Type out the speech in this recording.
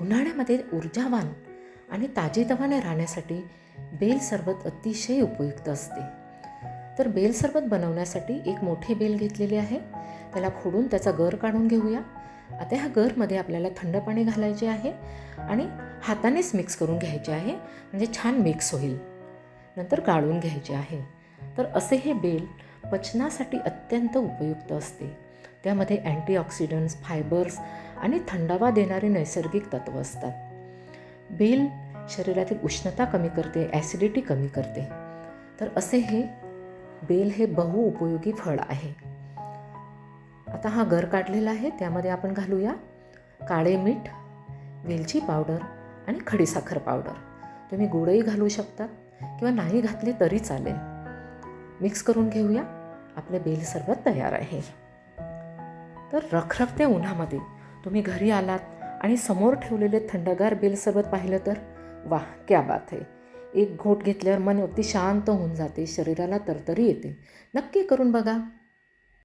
उन्हाळ्यामध्ये ऊर्जावान आणि ताजेतवाने राहण्यासाठी बेल सरबत अतिशय उपयुक्त असते. तर बेल सरबत बनवण्यासाठी एक मोठे बेल घेतलेले आहे. त्याला फोडून त्याचा गर काढून घेऊया. आता ह्या गरमध्ये आपल्याला थंड पाणी घालायचे आहे आणि हातानेच मिक्स करून घ्यायचे आहे. म्हणजे छान मिक्स होईल. नंतर गाळून घ्यायचे आहे. तर असे हे बेल पचनासाठी अत्यंत उपयुक्त असते. त्यामध्ये अँटीऑक्सिडंट्स फायबर्स आणि थंडावा देणारे नैसर्गिक तत्त्व असतात. बेल शरीरातील उष्णता कमी करते ॲसिडिटी कमी करते. तर असे हे बेल हे बहुउपयोगी फळ आहे. आता हा गर काढलेला आहे त्यामध्ये आपण घालूया काळे मीठ वेलची पावडर आणि खडीसाखर पावडर. तुम्ही गुडही घालू शकता किंवा नाही घातले तरी चालेल. मिक्स करून घेऊया. आपले बेल सरबत तयार आहे. तर रखरखत्या उन्हामध्ये तुम्ही घरी आलात आणि समोर ठेवलेले थंडगार बेलसरबत पाहिलं तर? वाह क्या बात आहे एक घोट घेतल्यावर मन अगदी शांत होऊन जाते. शरीराला तरतरी येते. नक्की करून बघा.